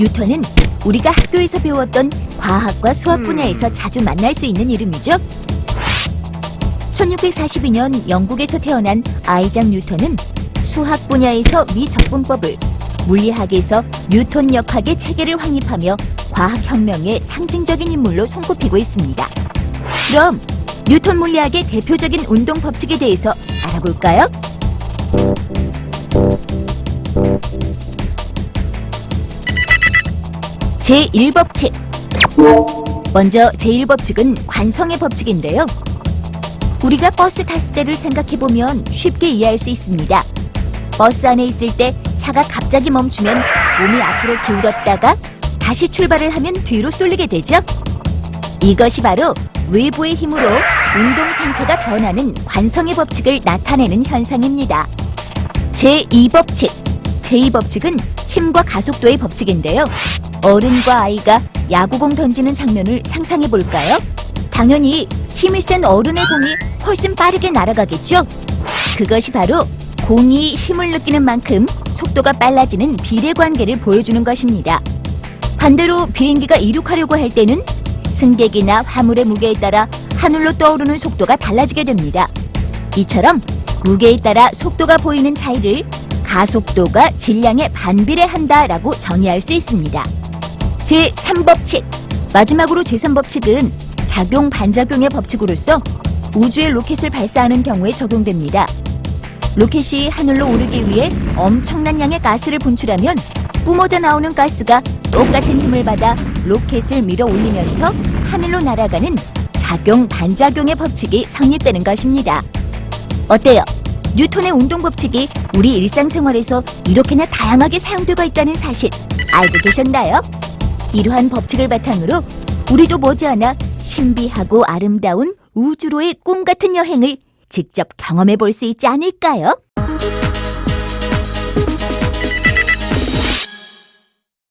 뉴턴은 우리가 학교에서 배웠던 과학과 수학 분야에서 자주 만날 수 있는 이름이죠. 1642년 영국에서 태어난 아이작 뉴턴은 수학 분야에서 미적분법을, 물리학에서 뉴턴 역학의 체계를 확립하며 과학혁명의 상징적인 인물로 손꼽히고 있습니다. 그럼 뉴턴 물리학의 대표적인 운동 법칙에 대해서 알아볼까요? 제1법칙. 먼저 제1법칙은 관성의 법칙인데요. 우리가 버스 탔을 때를 생각해보면 쉽게 이해할 수 있습니다. 버스 안에 있을 때 차가 갑자기 멈추면 몸이 앞으로 기울었다가 다시 출발을 하면 뒤로 쏠리게 되죠. 이것이 바로 외부의 힘으로 운동 상태가 변하는 관성의 법칙을 나타내는 현상입니다. 제2법칙. 제2법칙은 힘과 가속도의 법칙인데요. 어른과 아이가 야구공 던지는 장면을 상상해 볼까요? 당연히 힘이 센 어른의 공이 훨씬 빠르게 날아가겠죠? 그것이 바로 공이 힘을 느끼는 만큼 속도가 빨라지는 비례 관계를 보여주는 것입니다. 반대로 비행기가 이륙하려고 할 때는 승객이나 화물의 무게에 따라 하늘로 떠오르는 속도가 달라지게 됩니다. 이처럼 무게에 따라 속도가 보이는 차이를 가속도가 질량에 반비례한다라고 정의할 수 있습니다. 제3법칙. 마지막으로 제3법칙은 작용 반작용의 법칙으로서 우주에 로켓을 발사하는 경우에 적용됩니다. 로켓이 하늘로 오르기 위해 엄청난 양의 가스를 분출하면 뿜어져 나오는 가스가 똑같은 힘을 받아 로켓을 밀어 올리면서 하늘로 날아가는 작용 반작용의 법칙이 성립되는 것입니다. 어때요? 뉴턴의 운동 법칙이 우리 일상생활에서 이렇게나 다양하게 사용되고 있다는 사실 알고 계셨나요? 이러한 법칙을 바탕으로 우리도 머지않아 신비하고 아름다운 우주로의 꿈 같은 여행을 직접 경험해 볼 수 있지 않을까요?